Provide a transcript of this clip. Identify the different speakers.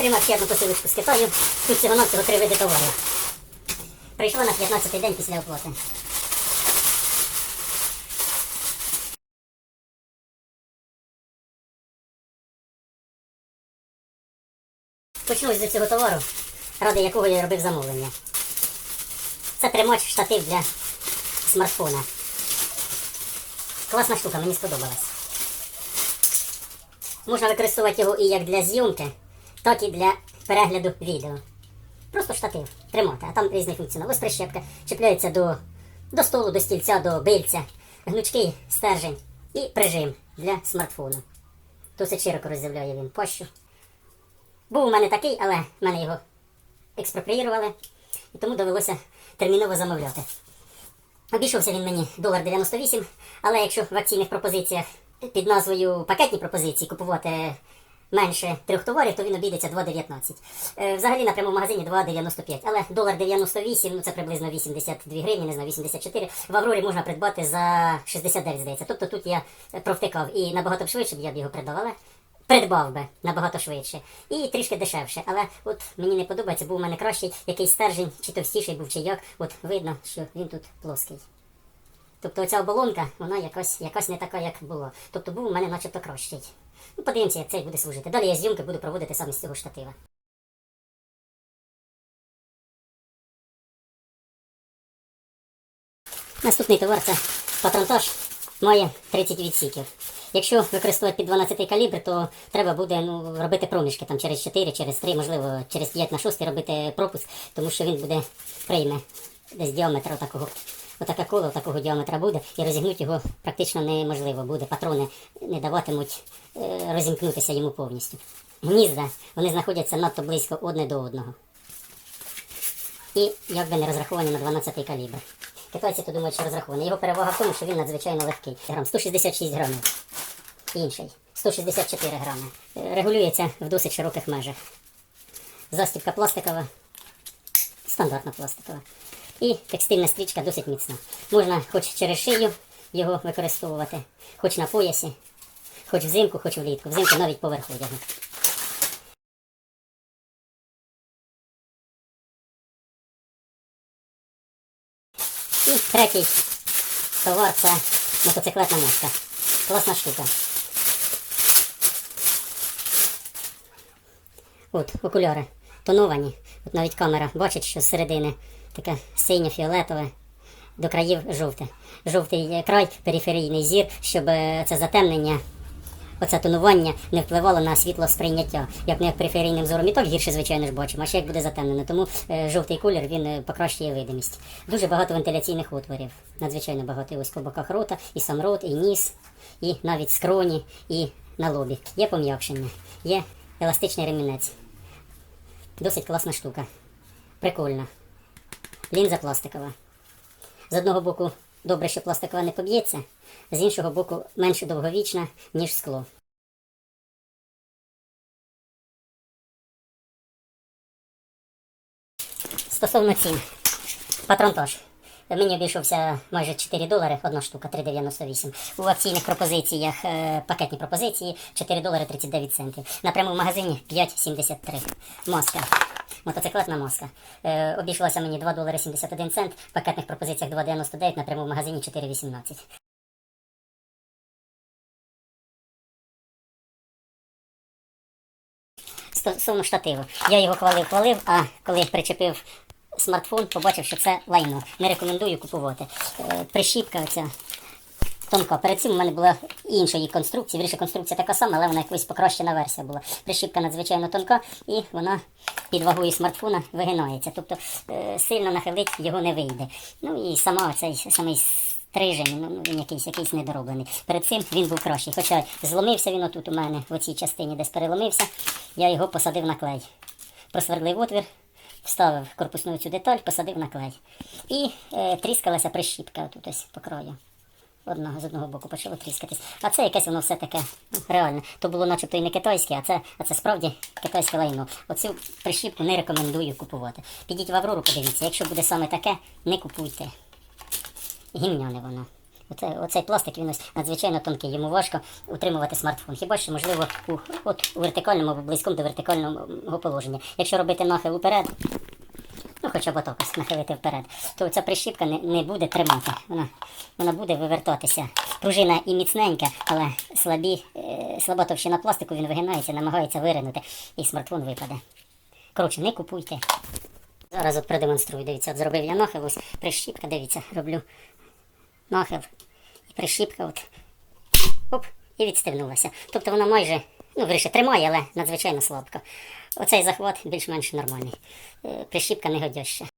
Speaker 1: Отримав ще одну посилочку з Китаю. Тут всього навсього три види товарів. Прийшла на 15-й день після оплати. Почну з цього товару, ради якого я робив замовлення. Це тримач штатив для смартфона. Класна штука, мені сподобалась. Можна використовувати його і як для зйомки, так для перегляду відео. Просто штатив тримати, а там різний функціонал. Ось прищепка чіпляється до, до столу, до стільця, до бильця, гнучкий стержень і прижим для смартфону. Досить широко розділяє він пащу. Був у мене такий, але мене його експроприювали, і тому довелося терміново замовляти. Обійшовся він мені долар 98, але якщо в акційних пропозиціях під назвою пакетні пропозиції купувати менше трьох товарів, то він обійдеться 2,19. Е, Взагалі на прямому магазині 2,95. Але долар 98, ну це приблизно 82 гривні, не знаю, 84. В Аврорі можна придбати за 69, здається. Тобто тут я провтикав і набагато швидше б я б його придбав, але придбав би набагато швидше. І трішки дешевше. Але от мені не подобається, був у мене кращий якийсь стержень, чи товстіший був, чи як. От видно, що він тут плоский. Тобто оця оболонка, вона якась, якась не така, як була. Тобто був у мене начебто кращий. Ну, подивимося, як цей буде служити. Далі я зйомки буду проводити саме з цього штатива. Наступний товар це патронтаж має 30 відсіків. Якщо використовувати під 12 калібр, то треба буде ну, робити проміжки там через 4, через 3, можливо, через 5 на 6 робити пропуск, тому що він буде прийме десь діаметр отакого. Отаке коло такого діаметра буде, і розігнути його практично неможливо буде. Патрони не даватимуть е, розімкнутися йому повністю. Гнізда вони знаходяться надто близько одне до одного. І якби не розраховані на 12 калібр. Китайці то думають, що розраховані. Його перевага в тому, що він надзвичайно легкий. Грам 166 грамів. Інший 164 грами. Е, Регулюється в досить широких межах. Застібка пластикова, стандартна пластикова. І текстильна стрічка досить міцна. Можна хоч через шию його використовувати, хоч на поясі, хоч взимку, хоч влітку. Взимку навіть поверх одягу. І третій товар це мотоциклетна моська. Класна штука. От, окуляри тоновані. От навіть камера бачить, що зсередини таке синьо-фіолетове, до країв жовте. Жовтий край, периферійний зір, щоб е, це затемнення, оце тонування не впливало на світло сприйняття. Як не периферійним зором і так гірше, звичайно ж бачимо, а ще як буде затемнено. Тому е, жовтий колір він е, покращує видимість. Дуже багато вентиляційних отворів. Надзвичайно багато. Ось по боках рота, і сам рот, і ніс, і навіть скроні, і на лобі. Є пом'якшення, є еластичний ремінець. Досить класна штука. Прикольна. Лінза пластикова. З одного боку, добре, що пластикова не поб'ється, з іншого боку, менш довговічна, ніж скло. Стосовно цін. Патронтаж. Мені обійшовся майже 4 долари, одна штука, 3,98. У акційних пропозиціях, е, пакетні пропозиції 4 долари 39 центів. На прямому магазині 5,73. Маска. Мотоциклетна маска. Е, обійшлася мені 2 долари 71 цент, в пакетних пропозиціях 2,99, на прямому магазині 4,18. Стосовно штативу. Я його хвалив, хвалив, а коли причепив смартфон, побачив, що це лайно. Не рекомендую купувати. Е, Прищіпка оця тонка. Перед цим у мене була іншої конструкції. Вірніше, конструкція така сама, але вона якось покращена версія була. Прищіпка надзвичайно тонка і вона під вагою смартфона вигинається. Тобто е, сильно нахилити його не вийде. Ну і сама цей самий стрижень, ну ну, він якийсь якийсь недороблений. Перед цим він був кращий. Хоча зломився він отут у мене, в цій частині десь переломився, я його посадив на клей. Просвердлив отвір, вставив корпусну цю деталь, посадив на клей. І е, тріскалася прищіпка тут ось по краю. Одного з одного боку почало тріскатись. А це якесь воно все таке ну, реальне. То було начебто і не китайське, а це, а це справді китайське лайно. Оцю прищіпку не рекомендую купувати. Підіть в Аврору, подивіться, якщо буде саме таке, не купуйте. Гімняне воно. Оце, оцей пластик він ось надзвичайно тонкий, йому важко утримувати смартфон. Хіба що, можливо, у, от, у вертикальному близькому до вертикального положення. Якщо робити нахил уперед, ну хоча б отак нахилити вперед, то ця прищіпка не, не буде тримати. Вона, вона буде вивертатися. Пружина і міцненька, але слабі, е, слаба товщина пластику, він вигинається, намагається виринути, і смартфон випаде. Коротше, не купуйте. Зараз от продемонструю, дивіться, от зробив я нахил, ось прищіпка, дивіться, роблю нахил. І прищіпка от. Оп, і відстебнулася. Тобто вона майже, ну, виріше, тримає, але надзвичайно слабко. Оцей захват більш-менш нормальний. Е, Прищіпка не годяща.